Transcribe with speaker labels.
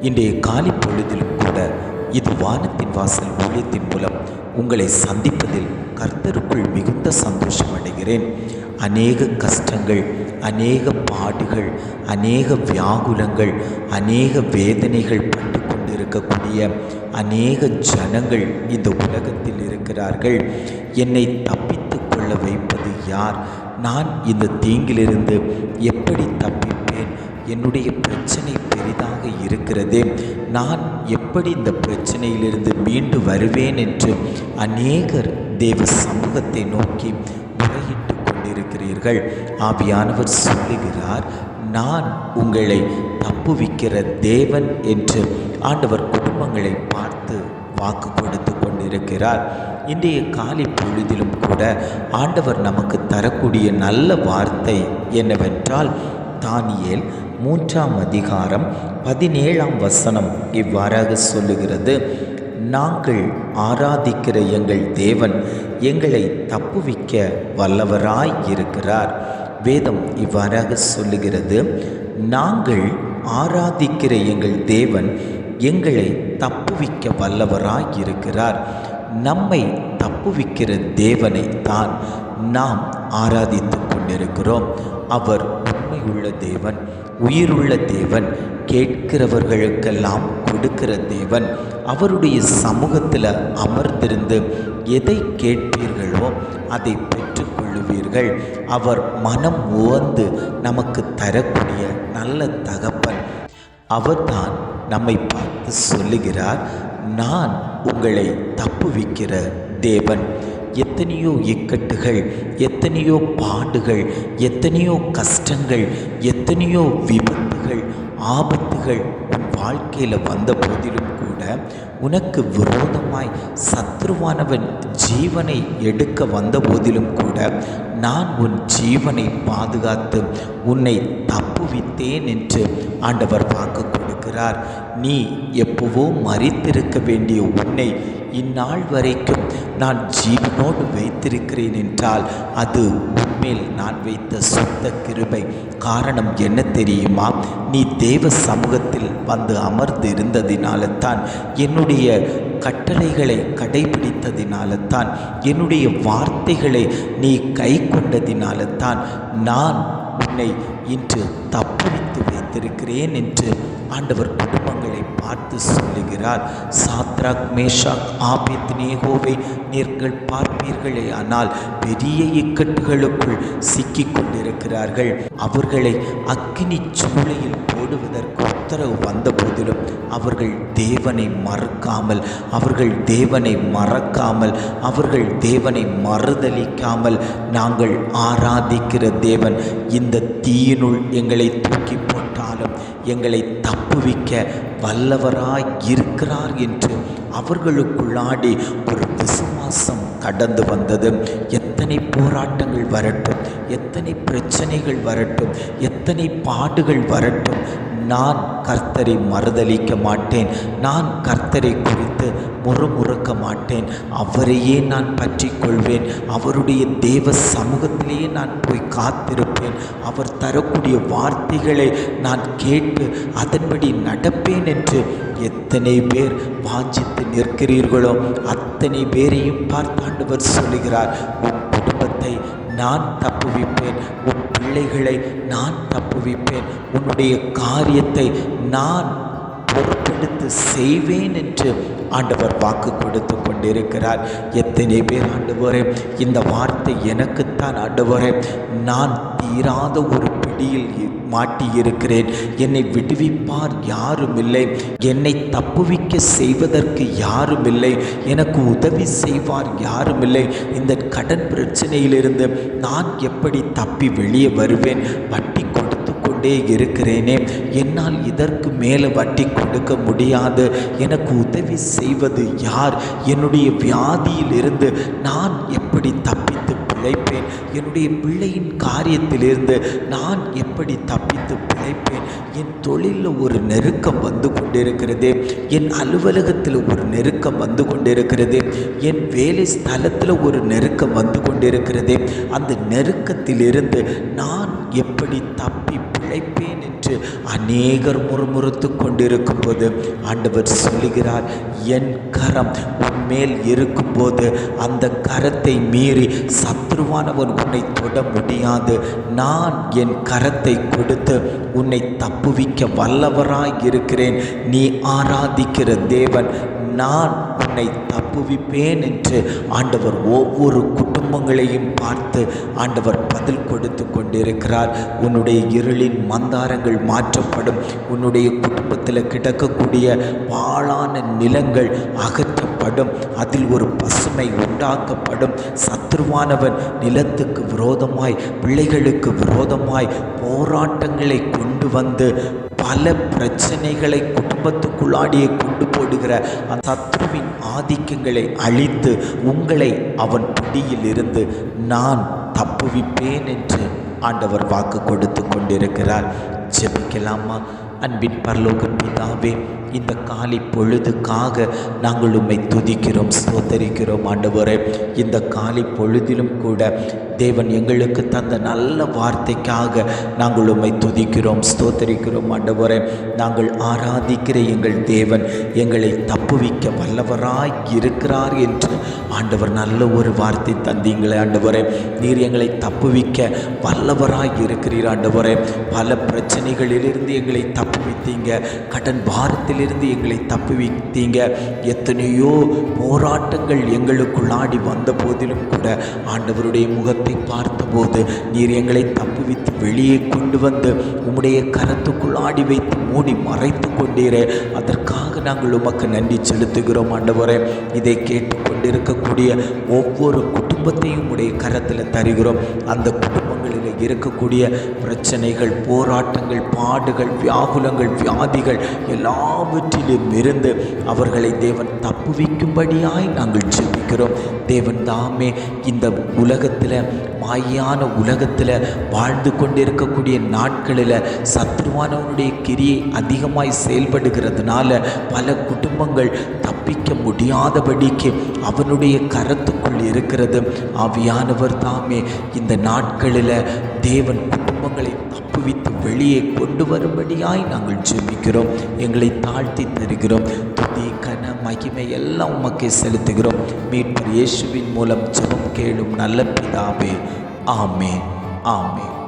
Speaker 1: இன்றைய காலை பொழுதிலும் கூட இது வானத்தின் வாசல் ஊழியத்தின் மூலம் உங்களை சந்திப்பதில் கர்த்தருக்குள் மிகுந்த சந்தோஷம் அடைகிறேன். அநேக கஷ்டங்கள் அநேக பாடுகள் அநேக வியாகுலங்கள் அநேக வேதனைகள் பட்டு கொண்டிருக்கக்கூடிய அநேக ஜனங்கள் இந்த உலகத்தில் இருக்கிறார்கள். என்னை தப்பித்து கொள்ள வைப்பது யார்? நான் இந்த தீங்கிலிருந்து எப்படி தப்பிப்பேன்? என்னுடைய பிரச்சனை இருக்கிறதே. நான் எப்படி இந்த பிரச்சனையிலிருந்து மீண்டு வருவேன் என்று அநேகர் தேவ சமூகத்தை நோக்கி முறையிட்டு கொண்டிருக்கிறீர்கள். ஆவியானவர் சொல்லுகிறார் நான் உங்களை தப்புவிக்கிற தேவன் என்று ஆண்டவர் குடும்பங்களை பார்த்து வாக்கு கொடுத்து கொண்டிருக்கிறார். இன்றைய காலை பொழுதிலும் கூட ஆண்டவர் நமக்கு தரக்கூடிய நல்ல வார்த்தை என்னவென்றால் தானியல் மூன்றாம் அதிகாரம் பதினேழாம் வசனம் இவ்வாறாக சொல்லுகிறது. நாங்கள் ஆராதிக்கிற எங்கள் தேவன் எங்களை தப்புவிக்க வல்லவராய் இருக்கிறார். வேதம் இவ்வாறாக சொல்லுகிறது. நாங்கள் ஆராதிக்கிற எங்கள் தேவன் எங்களை தப்புவிக்க வல்லவராய் இருக்கிறார். நம்மை தப்புவிக்கிற தேவனை தான் நாம் ஆராதித்து கொண்டிருக்கிறோம். அவர் உண்மையுள்ள தேவன். உயிருள்ள தேவன் கேட்கிறவர்களுக்கெல்லாம் கொடுக்கிற தேவன் அவருடைய சமூகத்தில் அமர்ந்திருந்து எதை கேட்பீர்களோ அதை பெற்றுக்கொள்ளுவீர்கள். அவர் மனம் உவந்து நமக்கு தரக்கூடிய நல்ல தகப்பன். அவர்தான் நம்மை பார்த்து சொல்லுகிறார் நான் உங்களை தப்புவிக்கிற தேவன். எத்தனையோ இக்கட்டுகள் எத்தனையோ பாடுகள் எத்தனையோ கஷ்டங்கள் எத்தனையோ விபத்துகள் ஆபத்துகள் உன் வாழ்க்கையில் வந்த போதிலும் கூட உனக்கு விரோதமாய் சத்ருவானவன் ஜீவனை எடுக்க வந்த போதிலும் கூட நான் உன் ஜீவனை பாதுகாத்து உன்னை தப்புவித்தேன் என்று ஆண்டவர் வாக்கு கொடுக்கிறார் நீ எப்போவோ மறித்திருக்க வேண்டிய உன்னை இந்நாள் வரைக்கும் நான் ஜீவனோடு வைத்திருக்கிறேன் என்றால் அது உன்மேல் நான் வைத்த சொந்த கிருபை. காரணம் என்ன தெரியுமா? நீ தேவ சமூகத்தில் வந்து அமர்ந்து இருந்ததினால தான் என்னுடைய கட்டளைகளை கடைபிடித்ததினால தான் என்னுடைய வார்த்தைகளை நீ கை கொண்டதினால தான் நான் உன்னை இன்று தப்புவித்து வைத்திருக்கிறேன் என்று ஆண்டவர் குடும்பங்களை பார்த்து சொல்லுகிறார் சாத்ராக் மேஷாக் ஆபித் நேகோவை நீங்கள் பார்ப்பீர்களே. ஆனால் பெரிய இக்கட்டுகளுக்குள் சிக்கிக் கொண்டிருக்கிறார்கள். அவர்களை அக்னி சூளையில் போடுவதற்கு உத்தரவு வந்த போதிலும் அவர்கள் தேவனை மறக்காமல் அவர்கள் தேவனை மறக்காமல் அவர்கள் தேவனை மறுதலிக்காமல் நாங்கள் ஆராதிக்கிற தேவன் இந்த தீயினுள் எங்களை தூக்கி எங்களை தப்புவிக்க வல்லவராய் இருக்கிறார் என்று அவர்களுக்குள்ளாடி ஒரு விசுவாசம் கடந்து வந்தது. எத்தனை போராட்டங்கள் வரட்டும். எத்தனை பிரச்சனைகள் வரட்டும் எத்தனை பாடுகள் வரட்டும் நான் கர்த்தரை மறுதளிக்க மாட்டேன். நான் கர்த்தரை குறித்து முறுமுறுக்க மாட்டேன். அவரையே நான் பற்றி கொள்வேன். அவருடைய தேவ சமூகத்திலேயே நான் போய் காத்திருப்பேன். அவர் தரக்கூடிய வார்த்தைகளை நான் கேட்டு அதன்படி நடப்பேன் என்று எத்தனை பேர் வாஞ்சித்து நிற்கிறீர்களோ அத்தனை பேரையும் பார்த்தாண்டவர் சொல்கிறார் உன் நான் தப்புவிப்பேன். உன் பிள்ளைகளை நான் தப்புவிப்பேன். உன்னுடைய காரியத்தை நான் பொறுப்பெடுத்து செய்வேன் என்று ஆண்டவர் வாக்கு கொடுத்து கொண்டிருக்கிறார். எத்தனை பேர் ஆண்டவரே இந்த வார்த்தை எனக்குத்தான் ஆண்டவரே. நான் தீராத ஒரு பிடியில் மாட்டியிருக்கிறேன். என்னை விடுவிப்பார் யாரும் இல்லை என்னை தப்புவிக்க செய்வதற்கு யாரும் இல்லை எனக்கு உதவி செய்வார் யாரும் இல்லை இந்த கடன் பிரச்சனையிலிருந்து நான் எப்படி தப்பி வெளியே வருவேன்? வட்டி கொடுத்து கொண்டே இருக்கிறேனே. என்னால் இதற்கு மேலே வட்டி கொடுக்க முடியாது. எனக்கு உதவி செய்வது யார்? என்னுடைய வியாதியிலிருந்து நான் எப்படி தப்பித்து பிழைப்பேன். என்னுடைய பிள்ளையின் காரியத்திலிருந்து நான் எப்படி தப்பித்து பிழைப்பேன். என் தொழிலில் ஒரு நெருக்கம் வந்து கொண்டிருக்கிறது. என் அலுவலகத்தில் ஒரு நெருக்கம் வந்து கொண்டிருக்கிறது. என் வேலை ஸ்தலத்தில் ஒரு நெருக்கம் வந்து கொண்டிருக்கிறது. அந்த நெருக்கத்திலிருந்து நான் எப்படி தப்பி பிழைப்பேன் என்று அநேகர் முறுமுறுத்து கொண்டிருக்கும் போது ஆண்டவர் சொல்லுகிறார் என் கரம் உன்மேல் இருக்கும்போது அந்த கரத்தை மீறி சத்ருவானவன் உன்னை தொட முடியாது. நான் என் கரத்தை கொடுத்து உன்னை தப்புவிக்க வல்லவராய் இருக்கிறேன். நீ ஆராதிக்கிற தேவன் நான் உன்னை தப்புவிப்பேன் என்று ஆண்டவர் ஒவ்வொரு குடும்பங்களையும் பார்த்து ஆண்டவர் பதில் கொடுத்து கொண்டிருக்கிறார். உன்னுடைய இருளின் மந்தாரங்கள் மாற்றப்படும். உன்னுடைய குடும்பத்தில் கிடக்கக்கூடிய பாழான நிலங்கள் அகற்றப்படும் அதில் ஒரு பசுமை உண்டாக்கப்படும். சத்ருவானவன் நிலத்துக்கு விரோதமாய் பிள்ளைகளுக்கு விரோதமாய் போராட்டங்களை கொண்டு வந்து பல பிரச்சனைகளை குடும்பத்துக்குள்ளாடியே கொண்டு போடுகிற அந்த சத்ருவின் ஆதிக்கங்களை அழித்து உங்களை அவன் பிடியில் இருந்து நான் தப்புவிப்பேன் என்று ஆண்டவர் வாக்கு கொடுத்து கொண்டிருக்கிறார். ஜெபிக்கலாமா? அன்பின் பரலோக பிதாவே இந்த காலை பொழுதுக்காக நாங்கள் உம்மை துதிக்கிறோம் ஸ்தோத்தரிக்கிறோம் ஆண்டவரே. இந்த காலை பொழுதிலும் கூட தேவன் எங்களுக்கு தந்த நல்ல வார்த்தைக்காக நாங்கள் உம்மை துதிக்கிறோம் ஸ்தோத்தரிக்கிறோம் ஆண்டவரே. நாங்கள் ஆராதிக்கிற எங்கள் தேவன் எங்களை தப்புவிக்க வல்லவராய் இருக்கிறார் என்று ஆண்டவர் நல்ல ஒரு வார்த்தை தந்தீங்களே ஆண்டவரே. நீர் எங்களை தப்புவிக்க வல்லவராய் இருக்கிறீர் ஆண்டவரே. பல பிரச்சனைகளிலிருந்து எங்களை தப்புவித்தீங்க கடன் பாரத்திலிருந்து எங்களை தப்புவித்தீங்க. எத்தனையோ போராட்டங்கள் எங்களுக்குள்ளாடி வந்த இருந்த போதிலும் கூட ஆண்டவருடைய முகத்தை பார்த்தபோது நீர் எங்களை தப்புவித்து வெளியே கொண்டு வந்து உம்முடைய கரத்துக்குள் ஆடி வைத்து மூடி மறைத்து கொண்டீரே. அதற்காக நாங்கள் உமக்கு நன்றி செலுத்துகிறோம் ஆண்டவரே. இதை கேட்டுக்கொண்டிருக்கக்கூடிய ஒவ்வொரு குடும்பத்தையும் உடைய கரத்தில் தருகிறோம். அந்த குடும்பங்களில் இருக்கக்கூடிய பிரச்சனைகள் போராட்டங்கள் பாடுகள் வியாகுலங்கள் வியாதிகள் எல்லாவற்றிலும் இருந்து அவர்களை தேவன் தப்புவிக்கும்படியாய் நாங்கள் ஜெபிக்கிறோம். தேவன் தாமே இந்த உலகத்தில் மாயான உலகத்தில் வாழ்ந்து கொண்டிருக்கக்கூடிய நாட்களில் சத்ருவானவனுடைய கிரியை அதிகமாய் செயல்படுகிறதுனால பல குடும்பங்கள் தப்பிக்க முடியாதபடிக்கு அவனுடைய கரத்துக்குள் இருக்கிறது. ஆவியானவர் தாமே இந்த நாட்களில் தேவன் குடும்பங்களை தப்புவித்து வெளியே கொண்டு வரும்படியாய் நாங்கள் ஜெபிக்கிறோம். எங்களை தாழ்த்தி தருகிறோம். துதி கன மகிமை எல்லாம் உமக்கே செலுத்துகிறோம். மீட்பர் இயேசுவின் மூலம் ஜெபம் கேளும் நல்ல பிதாவே. ஆமே ஆமே